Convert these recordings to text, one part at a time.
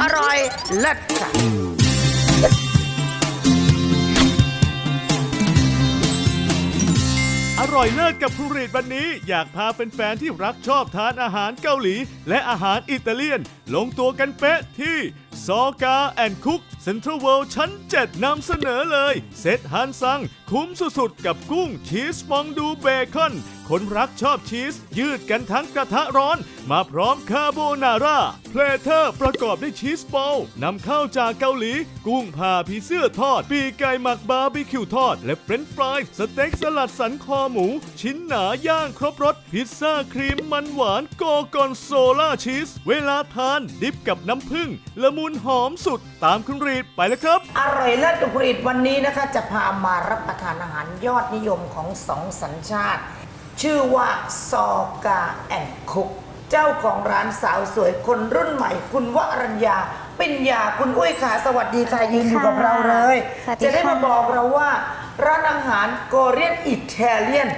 อร่อยเลิศค่ะอร่อยเลิศกับครูรีดวันนี้ อยากพาแฟนๆที่รักชอบทานอาหารเกาหลี และอาหารอิตาเลียน ลงตัวกันเป๊ะที่ซอกาแอนคุกเซ็นทรัลเวิลด์ชั้น 7นำเสนอเลย เซตฮันซัง คุ้มสุดๆ กับกุ้งชีสฟองดูเบคอน คนรักชอบชีส ยืดกันทั้งกระทะร้อน มาพร้อมคาโบนาร่าเพลเทอร์ประกอบด้วยชีสบอลนำเข้าจากเกาหลี กุ้งผ่าผีเสื้อทอด ปีกไก่หมักบาร์บีคิวทอด และเฟรนช์ฟรายสเต็กสลัดสันคอหมู ชิ้นหนาย่างครบรสพิซซ่าครีมมันหวานโกกอนโซล่าชีส เวลาทานดิบกับน้ำผึ้งละมุนหอมสุดตามคุณรีดไปแล้วครับ อร่อยเลิศกับผลิตวันนี้นะคะ จะพามารับประทานอาหารยอดนิยมของสองสัญชาติ ชื่อว่าซอกาแอนคุก เจ้าของร้านสาวสวยคนรุ่นใหม่ คุณวรัญญาปิญญาคุณอุ้ยขาสวัสดีค่ะยืนอยู่กับเราเลย สวัสดีจะได้ค่ะมาบอกเราว่า ร้านอาหารโกเรียนอิตาเลียน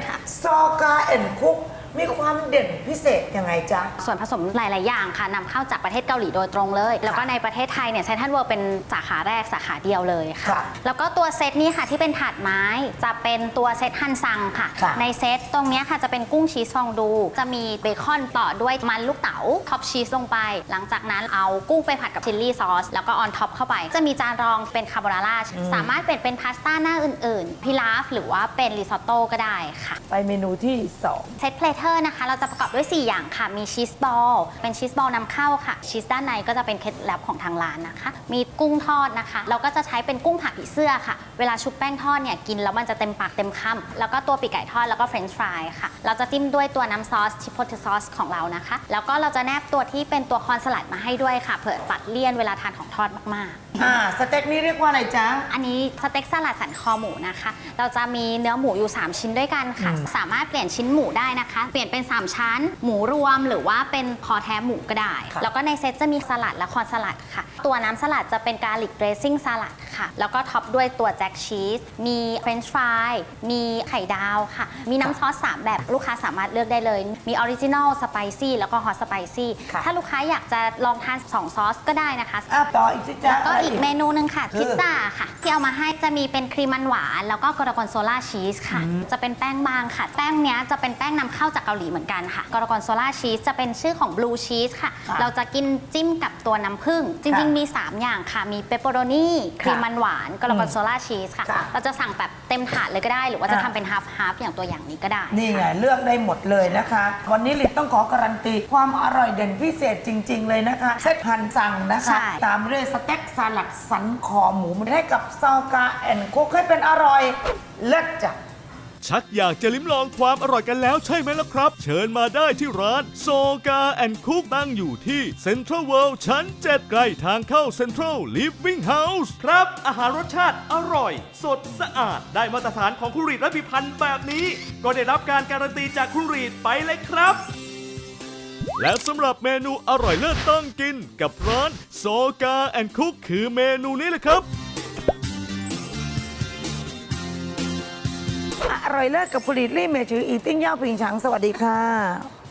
ซอกาแอนคุก มีความเด่นพิเศษยังไงจ๊ะ ส่วนผสมหลาย ๆ อย่างค่ะนำเข้าจากประเทศเกาหลีโดยตรงเลย แล้วก็ในประเทศไทยเนี่ยไซทันเวิร์เป็นสาขาแรกสาขาเดียวเลยค่ะ ค่ะแล้วก็ตัวเซตนี้ค่ะที่เป็นถาดไม้จะเป็นตัวเซตฮันซังค่ะ ค่ะ ในเซตตรงเนี้ยค่ะจะเป็นกุ้งชีสฟองดู จะมีเบคอนต่อด้วยมันลูกเต๋าท็อปชีสลงไป หลังจากนั้นเอากุ้งไปผัดกับชิลลี่ซอสแล้วก็ออนท็อปเข้าไป จะมีจานรองเป็นคาโบนาร่าสามารถเปลี่ยนเป็นพาสต้าหน้าอื่น ๆ พิลาฟหรือว่าเป็นริซอตโต้ก็ได้ค่ะ ไปเมนูที่สองเซตเพลเทอร์นะคะ เราจะประกอบด้วย 4 อย่างค่ะ มีชีสบอล เป็นชีสบอลนำเข้าค่ะ ชีสด้านในก็จะเป็นเคล็ดลับของทางร้านนะคะ มีกุ้งทอดนะคะ เราก็จะใช้เป็นกุ้งผักผีเสื้อค่ะ เวลาชุบแป้งทอดเนี่ยกินแล้วมันจะเต็มปากเต็มคำแล้วก็ตัวปีกไก่ทอดแล้วก็เฟรนช์ฟรายค่ะ เราจะจิ้มด้วยตัวน้ำซอสชิปโปเตซอสของเรานะคะ แล้วก็เราจะแนบตัวที่เป็นตัวคอนสลัดมาให้ด้วยค่ะ เผื่อตัดเลี่ยนเวลาทานของทอดมากๆ อ่าสเต็กนี้เรียกว่าอะไรจ๊ะ อันนี้สเต็กสลัดสันคอหมูนะคะ เราจะมีเนื้อหมูอยู่ 3 ชิ้นด้วยกันค่ะ สามารถเปลี่ยนชิ้นหมูได้นะคะ เปลี่ยนเป็น 3 ชั้น หมูรวมหรือว่าเป็นคอแท้หมูก็ได้ ค่ะ แล้วก็ในเซตจะมีสลัดและคอนสลัดค่ะ ตัวน้ำสลัดจะเป็นกาลิกเดรสซิ่งสลัด ค่ะ แล้วก็ท็อปด้วยตัวแจ็คชีส มีเฟรนช์ฟราย มีไข่ดาวค่ะ มีน้ำซอส3แบบลูกค้าสามารถเลือกได้เลย มีออริจินอลสไปซี่แล้วก็ฮอตสไปซี่ ค่ะ ถ้าลูกค้าอยากจะลองทานสองซอสก็ได้นะคะ อะต่ออีกสิจ๊ะแล้วก็อีกเมนูหนึ่งค่ะคือพิซซ่าค่ะ ที่เอามาให้จะมีเป็นครีมมันหวาน แล้วก็กรกอนโซล่าชีสค่ะ จะเป็นแป้งบางค่ะ แป้งเนี้ยจะเป็นแป้งนำเข้าจากเกาหลีเหมือนกันค่ะ กรกอนโซล่าชีสจะเป็นชื่อของบลูชีสค่ะค่ะเราจะกินจิ้มกับตัวน้ำผึ้งจริงค่ะๆมี 3 อย่างค่ะ มีเปปเปอโรนีครีมมันหวานกรกอนโซล่าชีสค่ะ ค่ะ เราจะสั่งแบบเต็มถาดเลยก็ได้ หรือว่าจะอะทำเป็นฮาฟฮาฟอย่างตัวอย่างนี้ก็ได้ นี่ไง เลือกได้หมดเลยนะคะ วันนี้ลิตต้องขอการันตี ความอร่อยเด่นพิเศษจริง ๆ เลยนะคะเซตหันสั่งนะคะ ใช่ ตามด้วยสเต็กสลัดสันคอหมูมาให้กับซอกาแอนคุกให้เป็นอร่อย เลิศจ้ะ ชักอยากจะลิ้มลองความอร่อยกันแล้วใช่ไหมล่ะครับ เชิญมาได้ที่ร้านโซกาแอนคุกตั้งอยู่ที่เซ็นทรัลเวิลด์ชั้น 7 ใกล้ทางเข้าเซ็นทรัลลิฟวิ่งเฮาส์ครับ อาหารรสชาติอร่อย สดสะอาด ได้มาตรฐานของคุณรีดและพิพันธ์แบบนี้ ก็ได้รับการการันตีจากคุณรีดไปเลยครับและสำหรับเมนูอร่อยเลิศต้องกินกับร้านโซกาแอนคุกคือเมนูนี้เลยครับ อร่อยเลิศกับผลิตรี่เมจืออีติ้งย่าผิงฉังสวัสดีค่ะ